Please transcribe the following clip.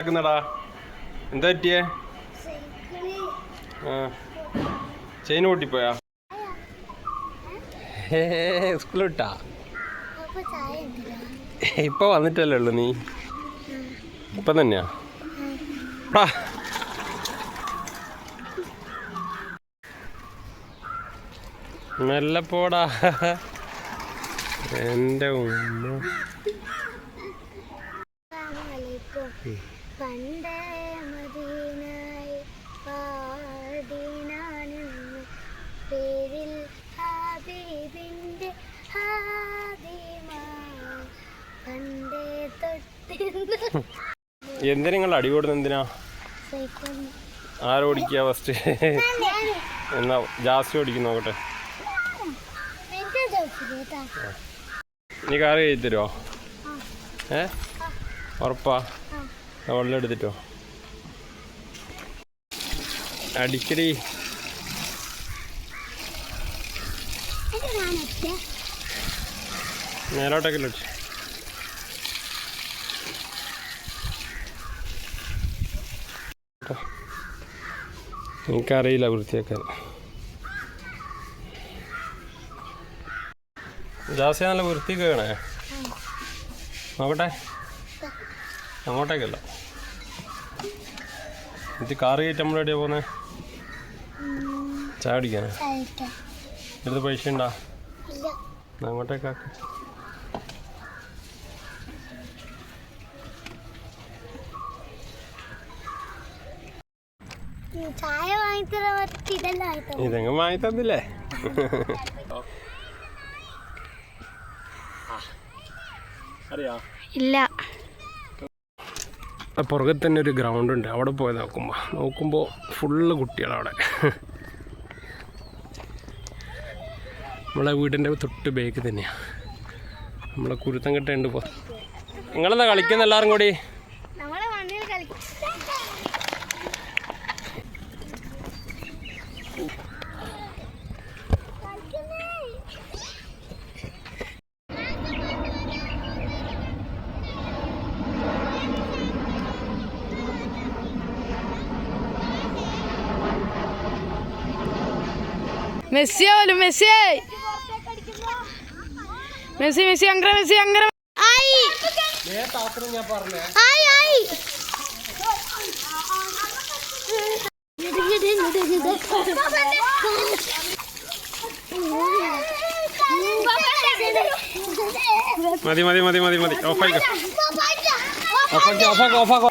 ാ എന്താ പറ്റിയേ? Chain പൊട്ടിപ്പോയാ? School വിട്ടാ ഇപ്പൊ വന്നിട്ടല്ലേ ഉള്ളു നീ? ഇപ്പൊ തന്നെയാ? നല്ല മെല്ലെ പോടാ. എന്റെ ഉമ്മ. പണ്ടേ മദീനായി പേരിൽ ഹാബീബിന്റെ ഹാദിമ പണ്ടേ തൊട്ടിരുന്നു എന്തിനാ നിങ്ങൾ അടി കൊടുക്കുന്നത് എന്തിനാ? ആരോടിക്കുക ഫസ്റ്റ് എന്നാ ജാസ്തി ഓടിക്കും നോക്കട്ടെ. നീ കാറ് കയറ്റി തരുമോ ഏ? ഉറപ്പാ. വെള്ളം എടുത്തിട്ടോ. അടിക്കടി. മേലോട്ടൊക്കെ അടിച്ചു എനിക്കറിയില്ല വൃത്തിയാക്കാൻ ജാസ്യ നല്ല വൃത്തിയൊക്കെ വേണേ? നോക്കട്ടെ. അങ്ങോട്ടേക്കല്ല. ഇത് കാറ് കയറ്റി നമ്മളെവിടെയാ പോകുന്നത് ചായ അടിക്കാനാ എടുത്ത് പൈസ ഉണ്ടാ? അങ്ങോട്ടേക്കാക്ക ചായ വാങ്ങിത്തരും ഇതെങ്ങും വാങ്ങി തന്നില്ലേ അറിയാ. ഇല്ല. പുറകെ തന്നെ ഒരു ഗ്രൗണ്ട് ഉണ്ട്. അവിടെ പോയി നോക്കുമ്പോൾ നോക്കുമ്പോൾ ഫുള്ള് കുട്ടികളവിടെ നമ്മളെ വീടിന്റെ തൊട്ട് ബേക്ക് തന്നെയാണ് നമ്മളെ കുരുത്തം കെട്ടുണ്ട് ഇപ്പോൾ നിങ്ങളെന്താ കളിക്കുന്ന എല്ലാവരും കൂടി? മെസ്സി പോലും മെസ്സി. മെസ്സി മെസ്സി അങ്ങനെ മെസ്സി അങ്ങനെ. മതി മതി മതി മതി മതി. ഓഫായിക്കോ. ഓഫ് ഓഫാക്കി ഓഫാക്കോ പാപ്പാ.